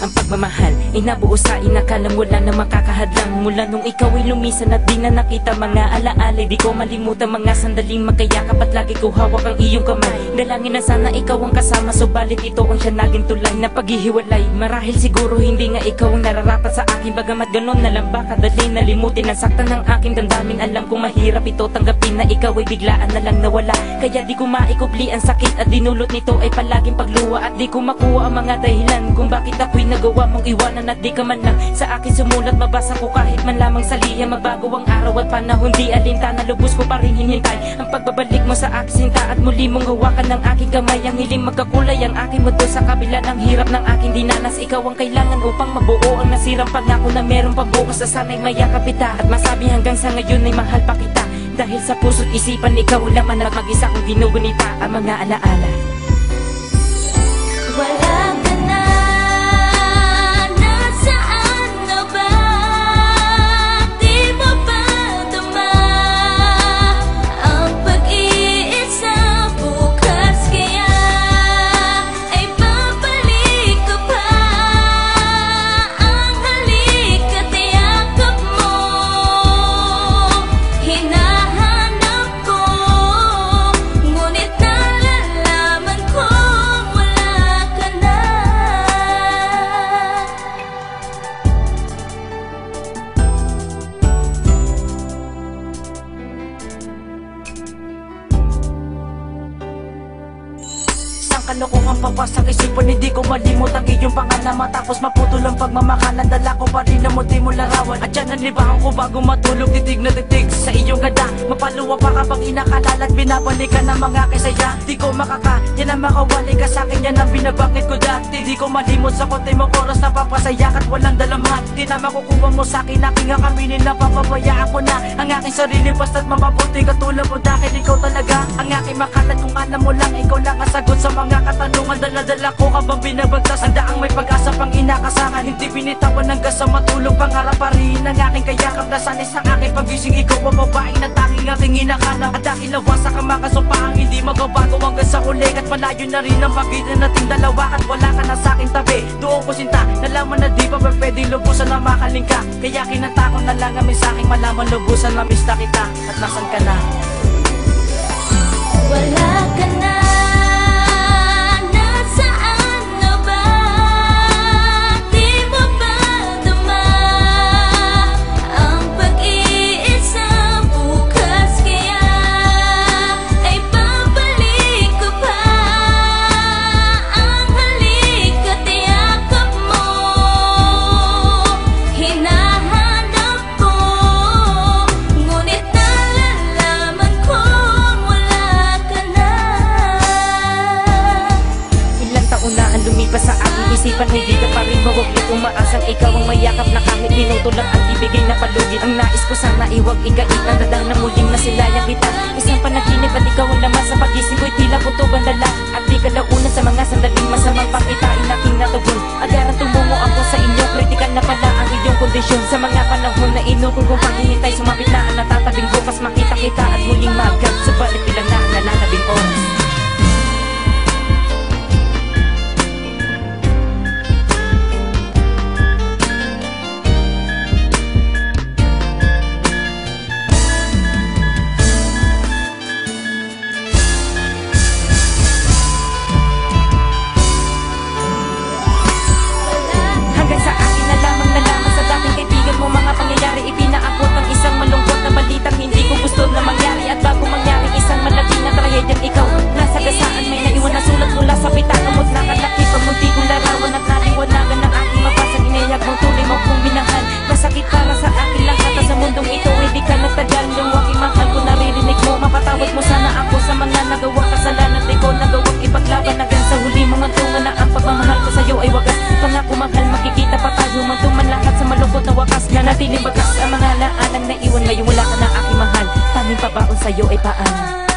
ang pagmamahal. Ay nabuo sa inakalang wala na makakahadlang. Mula nung ikaw ay lumisan at di na nakita Mga alaala di ko malimutan. Mga sandaling magkayakap at lagi ko hawak ang iyong kamay. Dalangin na sana ikaw ang kasama Subalit ito ang siya naging tulay na paghihiwalay. Marahil siguro hindi nga ikaw ang nararapat sa akin Bagamat ganon na lang baka dali nalimutin Ang saktan ng aking damdamin. Alam kong mahirap ito tanggapin na ikaw ay biglaan na lang nawala. Kaya di ko maikubli ang sakit at dinulot nito ay palaging pagluwa At di ko makuha ang mga dahilan kung bakit ako'y nagawa mong iwanan At di ka man lang sa akin sumulat. Mabasa ko kahit man lamang sa liya ang araw at panahon. Di alintana Lubos ko pa rin hinintay ang pagbabalik mo sa aking sinta At muli mong hawakan ng aking kamay. Ang hiling magkakulay ang aking mundo sa kabila ng hirap ng aking dinanas. Ikaw ang kailangan upang mabuo ang nasirang pangako na meron pang bukas sa sana'y mayakap kita. At masabi hanggang sa ngayon ay mahal pa kita. Dahil sa puso't isipan ikaw lang man at mag-isa kong ginugunita ang mga alaala kalokohan papasak isipan Hindi ko malimot ang iyong pangalan Matapos maputol ang pagmamakalan Dala ko pa rin ang munti mo larawan. At yan ang libahan ko bago matulog Titig na titig sa iyong ganda. Mapaluwa pa kapag inakalala At binabalikan ng mga kisaya Di ko makaka, yan ang makawali ka sa akin Yan ang binabangit ko dati. Di ko malimot sa konti mong oras na papasaya At walang dalaman. Di na makukuha mo sa akin Aking ang kaminin na papabayaan ko na Ang aking sarili. Basta't mamabuti Katulad mo dahil ikaw talaga Ang aking makalat kung alam mo lang Ikaw lang ang sagot sa mga katanungan Dala-dala ko habang binabagtas. Ang daang may pag-asa pang inakasahan. Hindi binitawan hanggang sa matulog. Pangarap pa rin ang aking kayakap Na sanay sa aking pagising. Ikaw ang babae na tanging aking inakanap At dahil lawa sa kamakasumpaang Hindi magbabago hanggang sa uling At malayo na rin ang pagitan nating dalawa. At wala ka na sa aking tabi. Doon ko sinta Nalaman na di pa ba pwede lubusan na makaling ka Kaya kinanta ko na lang amin sa aking malaman. Lubusan na mista kita. At nasan ka na? Wala ka na, lang ang ibigay na palugit. Ang nais ko sana iwag ikait. Ang dadang na muling nasilayan kita. Isang panaginip at ikaw ang laman sa pag-isip ko'y tila puto ang dala. At di ka launan sa mga sandaling masamang pakitain aking natugon Agaran tumungo ako sa inyo. Kritikal na pala ang iyong kondisyon. Sa mga panahon na inukol kong paghihintay Sumapit na ang natatabing bukas. Makita kita At muling magag Subalit ilang wakas Na natiling bagas ang mga naalang na iwan Ngayon wala ka na aking mahal. Tanging pabaon sa'yo ay paan